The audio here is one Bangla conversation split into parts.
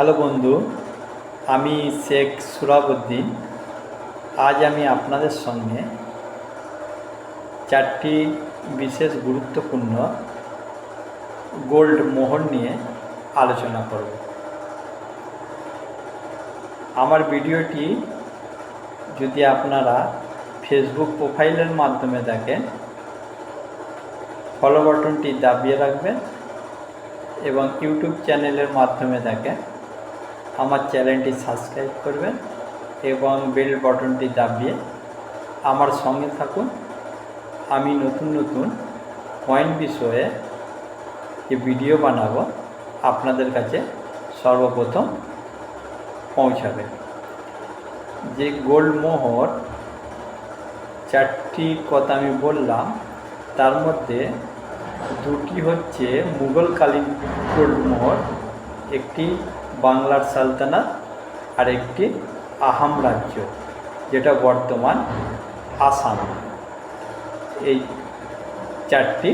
হ্যালো বন্ধু, আমি শেখ সুরাবুদ্দিন। আজ আমি আপনাদের সঙ্গে চারটি বিশেষ গুরুত্বপূর্ণ গোল্ড মোহর নিয়ে আলোচনা করব। আমার ভিডিওটি যদি আপনারা ফেসবুক প্রোফাইলের মাধ্যমে দেখেন ফলো বাটনটি দাবিয়ে রাখবেন এবং ইউটিউব চ্যানেলের মাধ্যমে দেখেন। আমার চ্যানেলটি সাবস্ক্রাইব করবেন এবং বেল বাটনটি দাবিয়ে আমার সঙ্গে থাকুন। আমি নতুন নতুন কয়েন বিষয়ে যে ভিডিও বানাবো, আপনাদের কাছে সর্বপ্রথম পৌঁছাবে। যে গোল্ড মোহর চারটি কথা আমি বললাম, তার মধ্যে দুটি হচ্ছে মুঘলকালীন গোল্ড মোহর একটি বাংলার সালতানাত আর একটি আহাম রাজ্য, যেটা বর্তমান আসাম। এই চারটি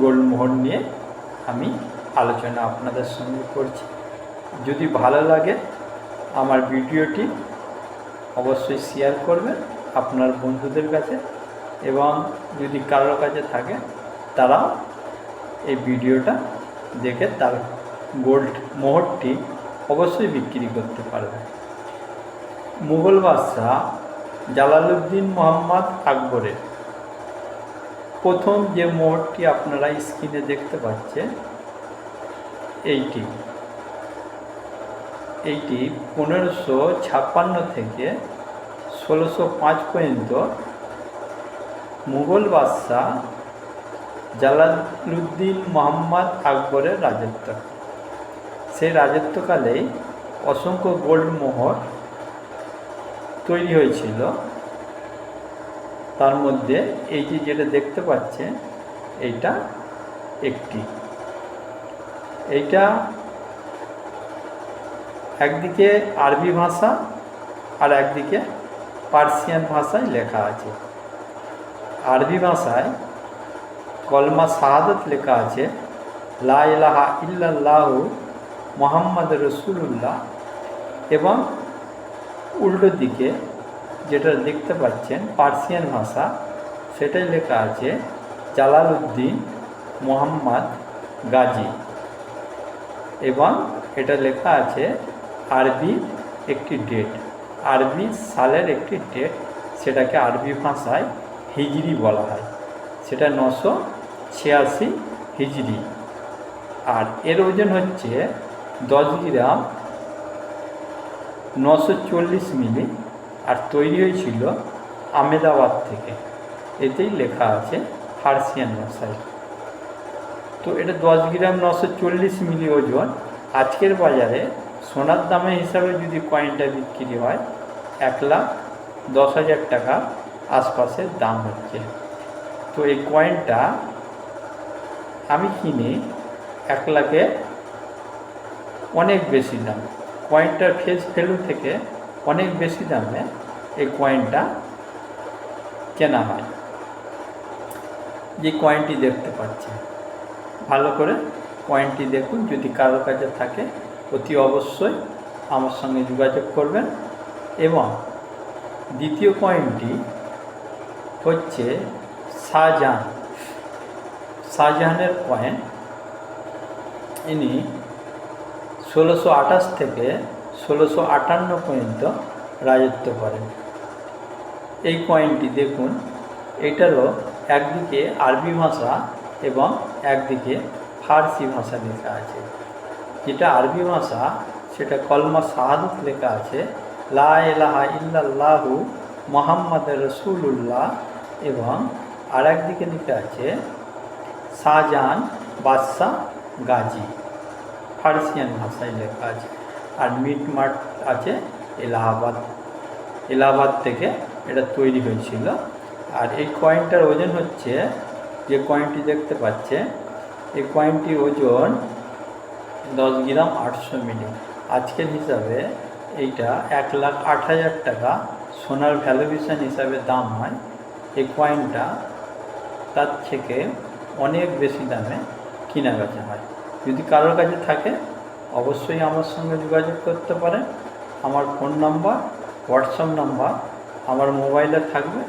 গোলমোহর নিয়ে আমি আলোচনা আপনাদের সঙ্গে করছি। যদি ভালো লাগে আমার ভিডিওটি অবশ্যই শেয়ার করবেন আপনার বন্ধুদের কাছে এবং যদি কারোর কাছে থাকে তারা এই ভিডিওটা দেখে তার গোল্ড মোহরটি অবশ্যই বিক্রি করতে পারবে। মুঘল বাদশাহ জালালউদ্দিন মোহাম্মদ আকবরের প্রথম যে মোড়টি আপনারা স্ক্রিনে দেখতে পাচ্ছেন, এইটি। এইটি পনেরোশো ছাপ্পান্ন থেকে ষোলোশো পাঁচ পর্যন্ত মুঘল বাদশাহ জালালুদ্দিন মোহাম্মদ আকবরের রাজত্ব। সেই রাজত্বকালেই অসংখ্য গোল্ড মোহর তৈরি হয়েছিল। তার মধ্যে এই যে যেটা দেখতে পাচ্ছেন, এইটা একটি। এইটা একদিকে আরবি ভাষা আর একদিকে পার্সিয়ান ভাষায় লেখা আছে। আরবি ভাষায় কলমা শাহাদত লেখা আছে, লা ইলাহা মোহাম্মদ রসুল্লাহ এবং উল্টো দিকে যেটা দেখতে পাচ্ছেন পার্সিয়ান ভাষা, সেটাই লেখা আছে জালালউদ্দিন মোহাম্মদ গাজী। এবং এটা লেখা আছে আরবি একটি ডেট। আরবি সালের একটি ডেট, সেটাকে আরবি ভাষায় হিজড়ি বলা হয়। সেটা নশো ছিয়াশি হিজড়ি আর এর ওজন হচ্ছে দশ গ্রাম নশো চল্লিশ মিলি, আর তৈরি হয়েছিল আমেদাবাদ থেকে। এতেই লেখা আছে ফার্সিয়ান ভাষায় তো এটা দশ গ্রাম নশো চল্লিশ মিলি ওজন। আজকের বাজারে সোনার দামে হিসাবে যদি কয়েনটা বিক্রি হয়, এক লাখ দশ হাজার টাকা আশপাশের দাম হচ্ছে। তো এই কয়েনটা আমি কিনি এক লাখে অনেক বেশি দাম। কয়েনটার ফেস ভ্যালু থেকে অনেক বেশি দামে এই কয়েনটা কেনা হয়। যে কয়েনটি দেখতে পাচ্ছেন ভালো করে কয়েনটি দেখুন। যদি কারও কাছে থাকে, অতি অবশ্যই আমার সঙ্গে যোগাযোগ করবেন। এবং দ্বিতীয় কয়েনটি হচ্ছে শাহজাহান। শাহজাহানের কয়েন ইনি ষোলোশো আঠাশ থেকে ষোলোশো আটান্ন পর্যন্ত রাজত্ব করেন। এই কয়েনটি দেখুন এটারও একদিকে আরবি ভাষা এবং একদিকে ফার্সি ভাষা লেখা আছে। যেটা আরবি ভাষা, সেটা কলমা শাহাদত লেখা আছে, লা এলাহা ইল্লাল্লাহু মোহাম্মদ রসুল্লাহ এবং আর একদিকে লেখা আছে, শাহজাহান বাদশাহ গাজী। ফার্সিয়ান ভাষায় লেখা আছে। আর মিট মাঠ আছে এলাহাবাদ। এলাহাবাদ থেকে এটা তৈরি হয়েছিল। আর এই কয়েনটার ওজন হচ্ছে, যে কয়েনটি দেখতে পাচ্ছে, এই কয়েনটির ওজন দশ গ্রাম আটশো মিলি। আজকের হিসাবে এইটা এক লাখ আট হাজার টাকা। সোনার ভ্যালুয়েশন হিসাবে দাম হয়। এই কয়েনটা তার থেকে অনেক বেশি দামে কেনা বেচা হয়। যদি কারোর কাছে থাকে, অবশ্যই আমার সঙ্গে যোগাযোগ করতে পারেন আমার ফোন নাম্বার, হোয়াটসঅ্যাপ নাম্বার আমার মোবাইলে থাকবে।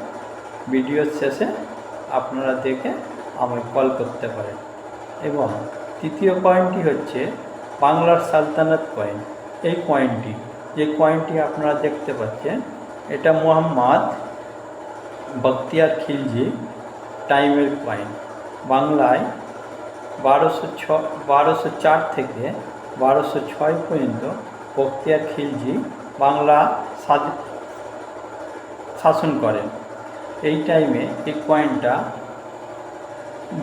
ভিডিওর শেষে আপনারা দেখে আমায় কল করতে পারেন। এবং তৃতীয় পয়েন্টটি হচ্ছে বাংলার সালতানাত কয়েন এই কয়েনটি যে কয়েনটি আপনারা দেখতে পাচ্ছেন, এটা মোহাম্মদ বখতিয়ার খিলজি টাইমের কয়েন বাংলায় বারোশো ছ, বারোশো চার থেকে বারোশো ছয় পর্যন্ত বখতিয়ার খিলজি বাংলা শাসন করেন। এই টাইমে এই কয়েনটা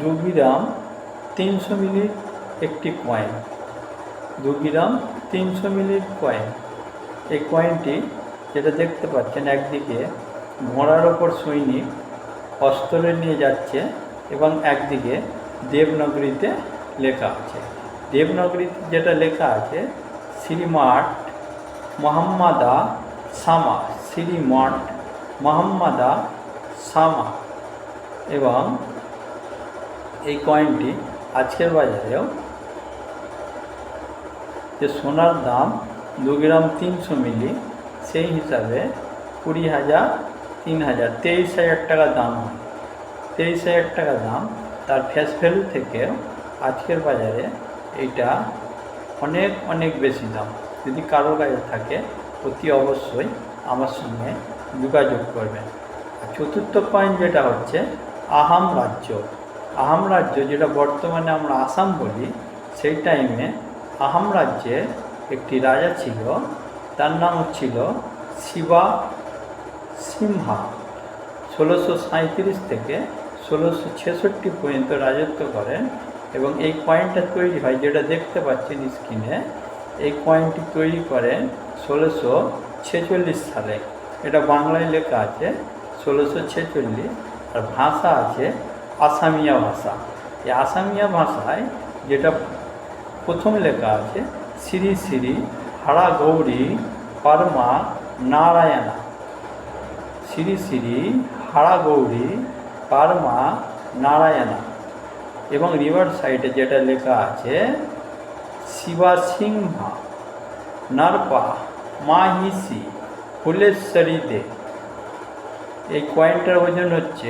দু গ্রাম তিনশো মিলির একটি কয়েন দু গ্রাম তিনশো মিলির কয়েন এই কয়েনটি যেটা দেখতে পাচ্ছেন একদিকে ঘোড়ার ওপর সৈনিক অস্ত্র নিয়ে যাচ্ছে এবং একদিকে দেবনগরীতে লেখা আছে। দেবনগরীতে যেটা লেখা আছে, শ্রীমাঠ মোহাম্মদা সামা, শ্রীমঠ মোহাম্মদা সামা। এবং এই কয়েনটি আজকের বাজারেও যে সোনার দাম দু গ্রাম তিনশো মিলি, সেই হিসাবে কুড়ি হাজার, তিন হাজার, তেইশ হাজার টাকা দাম হয়। তেইশ হাজার টাকা দাম তার ফেস ভ্যালু থেকে আজকের বাজারে এইটা অনেক অনেক বেশি দাম। যদি কারোর কাছে থাকে, অতি অবশ্যই আমার সঙ্গে যোগাযোগ করবেন। চতুর্থ পয়েন্ট যেটা হচ্ছে, আহাম রাজ্য। আহাম রাজ্য যেটা বর্তমানে আমরা আসাম বলি, সেই টাইমে আহাম রাজ্যে একটি রাজা ছিল, তার নাম ছিল শিবা সিমহা ষোলোশো সাঁইত্রিশ থেকে ষোলোশো ছেষট্টি পর্যন্ত রাজত্ব করেন এবং এই কয়েনটা তৈরি হয়, যেটা দেখতে পাচ্ছেন স্ক্রিনে এই কয়েনটি তৈরি করেন ষোলোশো ছেচল্লিশ সালে। এটা বাংলায় লেখা আছে ষোলোশো ছেচল্লিশ, আর ভাষা আছে আসামিয়া ভাষা। এই আসামিয়া ভাষায় যেটা প্রথম লেখা আছে, শ্রী শ্রী হারা গৌরী পরমা নারায়ণা। শ্রী শ্রী হারা গৌরী পারমা নারায়ণা। এবং রিভার সাইডে যেটা লেখা আছে শিবা সিংহা নারপা মাহিসি ফুলেশ্বরী দে এই কয়েনটার ওজন হচ্ছে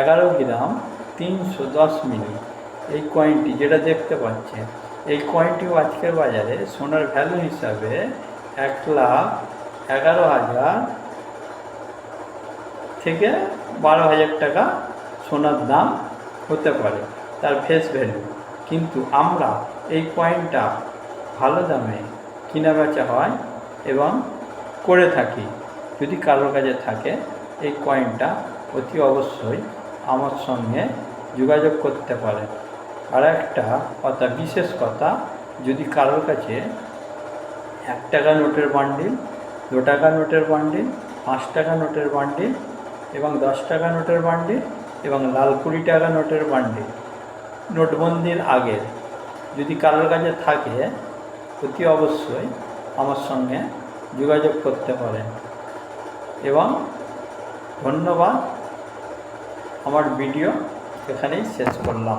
এগারো গ্রাম তিনশো দশ মিলি। এই কয়েনটি যেটা দেখতে পাচ্ছেন, এই কয়েনটিও আজকের বাজারে সোনার ভ্যালু হিসাবে এক লাখ এগারো হাজার থেকে বারো হাজার টাকা সোনার দাম হতে পারে, তার ফেস ভ্যালু কিন্তু আমরা এই কয়েনটা ভালো দামে কিনা বেচা হয় এবং করে থাকি। যদি কারোর কাছে থাকে, এই কয়েনটা অতি অবশ্যই আমার সঙ্গে যোগাযোগ করতে পারে। আর একটা কথা, বিশেষ কথা, যদি কারোর কাছে এক টাকা নোটের বান্ডিল দু টাকা নোটের বান্ডিল পাঁচ টাকা নোটের বান্ডিল এবং দশ টাকা নোটের বান্ডিল এবং লাল কুড়ি টাকা নোটের বান্ডিল নোটবন্দির আগে যদি কারোর কাছে থাকে, অতি অবশ্যই আমার সঙ্গে যোগাযোগ করতে পারেন। এবং ধন্যবাদ, আমার ভিডিও এখানেই শেষ করলাম।